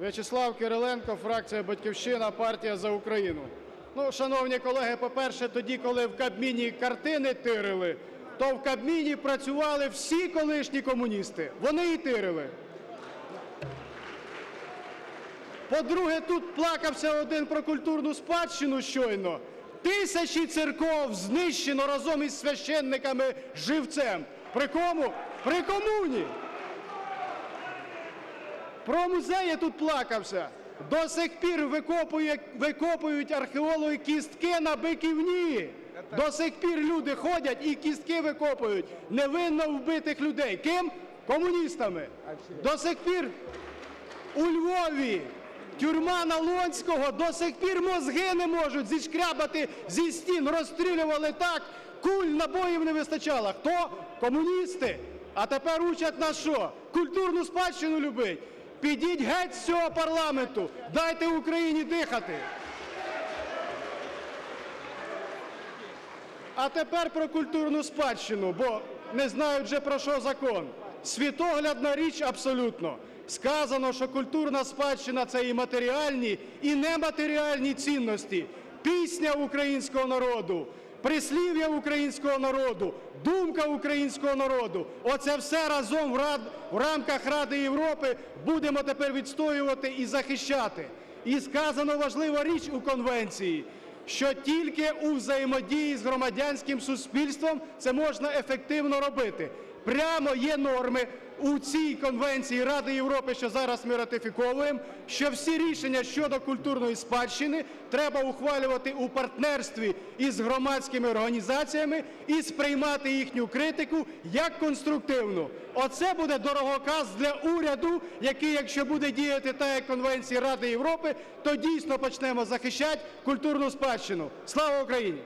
В'ячеслав Кириленко, фракція Батьківщина, партія за Україну. Ну, шановні колеги, по-перше, тоді, коли в Кабміні картини тирили, то в Кабміні працювали всі колишні комуністи. Вони і тирили. По-друге, тут плакався один про культурну спадщину щойно. Тисячі церков знищено разом із священниками живцем. При кому? При комуні. Про музеї тут плакався. До сих пір викопує, викопують археологи кістки на биківні. До сих пір люди ходять і кістки викопують невинно вбитих людей. Ким? Комуністами. До сих пір у Львові тюрма Налонського до сих пір мозги не можуть зішкрябати зі стін. Розстрілювали так, куль набоїв не вистачало. Хто? Комуністи. А тепер учать нас що? Культурну спадщину любить. Підіть геть з цього парламенту. Дайте Україні дихати. А тепер про культурну спадщину, бо не знають вже про що закон. Світоглядна річ абсолютно. Сказано, що культурна спадщина це і матеріальні, і нематеріальні цінності. Пісня українського народу, прислів'я українського народу, думка українського народу. Оце все разом в, рамках Ради Європи будемо тепер відстоювати і захищати. І сказано важлива річ у конвенції що тільки у взаємодії з громадянським суспільством це можна ефективно робити. Прямо є норми у цій конвенції Ради Європи, що зараз ми ратифіковуємо, що всі рішення щодо культурної спадщини треба ухвалювати у партнерстві із громадськими організаціями і сприймати їхню критику як конструктивну. Оце буде дорогоказ для уряду, який, якщо буде діяти так, як Конвенції Ради Європи, то дійсно почнемо захищати культурну спадщину. Слава Україні!